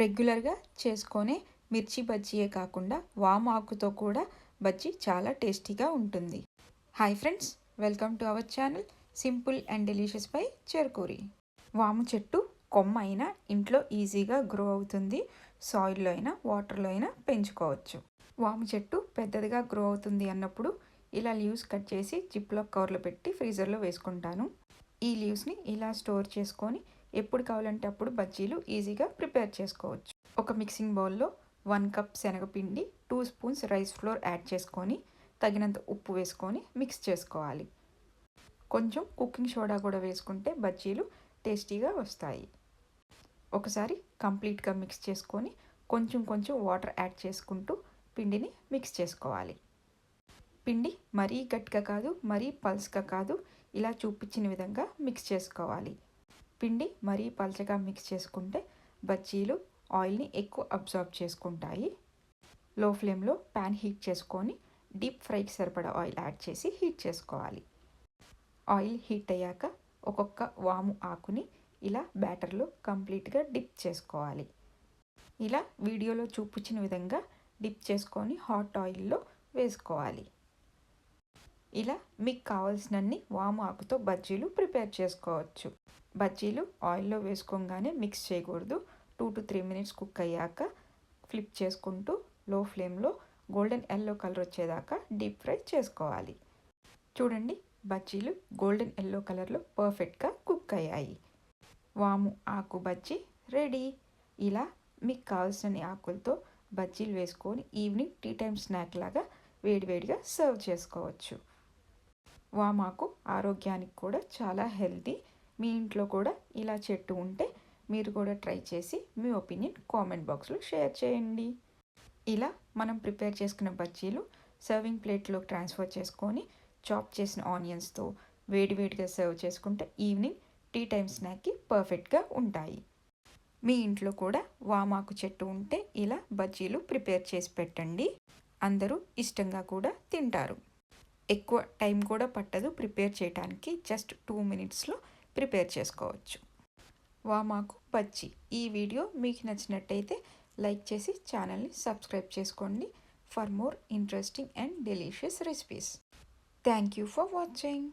రెగ్యులర్గా చేసుకునే మిర్చి బజ్జీయే కాకుండా వామ ఆకుతో కూడా బజ్జీ చాలా టేస్టీగా ఉంటుంది. Hi friends welcome to our channel simple and delicious by Cherukuri. వాము చెట్టు కొమ్మ అయినా ఇంట్లో ఈజీగా గ్రో అవుతుంది. సాయిల్లో అయినా వాటర్లో అయినా పెంచుకోవచ్చు. వాము చెట్టు పెద్దదిగా గ్రో అవుతుంది అన్నప్పుడు ఇలా లీవ్స్ కట్ చేసి జిప్లో కవర్లో పెట్టి ఫ్రీజర్లో వేసుకుంటాను. ఈ లీవ్స్ని ఇలా స్టోర్ చేసుకొని ఎప్పుడు కావాలంటే అప్పుడు బజ్జీలు ఈజీగా ప్రిపేర్ చేసుకోవచ్చు. ఒక మిక్సింగ్ బౌల్లో వన్ కప్ శనగపిండి two spoons rice flour add చేసుకొని తగినంత ఉప్పు వేసుకొని మిక్స్ చేసుకోవాలి. కొంచెం కుకింగ్ సోడా కూడా వేసుకుంటే బజ్జీలు టేస్టీగా వస్తాయి. ఒకసారి కంప్లీట్గా మిక్స్ చేసుకొని కొంచెం కొంచెం వాటర్ యాడ్ చేసుకుంటూ పిండిని మిక్స్ చేసుకోవాలి. పిండి మరీ గట్టిగా కాదు మరీ పల్స్గా కాదు ఇలా చూపించిన విధంగా మిక్స్ చేసుకోవాలి. పిండి మరీ పల్చగా మిక్స్ చేసుకుంటే బజ్జీలు ఆయిల్ని ఎక్కువ అబ్జార్బ్ చేసుకుంటాయి. లో ఫ్లేమ్లో ప్యాన్ హీట్ చేసుకొని డీప్ ఫ్రైకి సరిపడా ఆయిల్ యాడ్ చేసి హీట్ చేసుకోవాలి. ఆయిల్ హీట్ అయ్యాక ఒక్కొక్క వాము ఆకుని ఇలా బ్యాటర్లో కంప్లీట్గా డిప్ చేసుకోవాలి. ఇలా వీడియోలో చూపించిన విధంగా డిప్ చేసుకొని హాట్ ఆయిల్లో వేసుకోవాలి. ఇలా మీకు కావాల్సినన్ని వాము ఆకుతో బజ్జీలు ప్రిపేర్ చేసుకోవచ్చు. బజ్జీలు ఆయిల్లో వేసుకోగానే మిక్స్ చేయకూడదు. Two to three minutes cook అయ్యాక ఫ్లిప్ చేసుకుంటూ లో ఫ్లేమ్లో గోల్డెన్ ఎల్లో కలర్ వచ్చేదాకా డీప్ ఫ్రై చేసుకోవాలి. చూడండి బజ్జీలు గోల్డెన్ ఎల్లో కలర్లో పర్ఫెక్ట్గా కుక్ అయ్యాయి. వాము ఆకు బజ్జీ రెడీ ఇలా మీకు కావాల్సిన ఆకులతో బజ్జీలు వేసుకొని ఈవినింగ్ టీ టైం స్నాక్ లాగా వేడివేడిగా సర్వ్ చేసుకోవచ్చు. వామాకు ఆరోగ్యానికి కూడా చాలా హెల్తీ. మీ ఇంట్లో కూడా ఇలా చెట్టు ఉంటే మీరు కూడా ట్రై చేసి మీ ఒపీనియన్ కామెంట్ బాక్స్లో షేర్ చేయండి. ఇలా మనం ప్రిపేర్ చేసుకున్న బజ్జీలు సర్వింగ్ ప్లేట్లో ట్రాన్స్ఫర్ చేసుకొని చాప్ చేసిన ఆనియన్స్తో వేడివేడిగా సర్వ్ చేసుకుంటే ఈవినింగ్ టీ టైం స్నాక్కి పర్ఫెక్ట్గా ఉంటాయి. మీ ఇంట్లో కూడా వామాకు చెట్టు ఉంటే ఇలా బజ్జీలు ప్రిపేర్ చేసి పెట్టండి. అందరూ ఇష్టంగా కూడా తింటారు. ఎక్కువ టైం కూడా పట్టదు ప్రిపేర్ చేయడానికి జస్ట్ టూ మినిట్స్లో ప్రిపేర్ చేసుకోవచ్చు. వామాకు బజ్జీ. ఈ వీడియో మీకు నచ్చినట్టయితే లైక్ చేసి ఛానల్ని సబ్స్క్రైబ్ చేసుకోండి for more interesting and delicious recipes. Thank you for watching.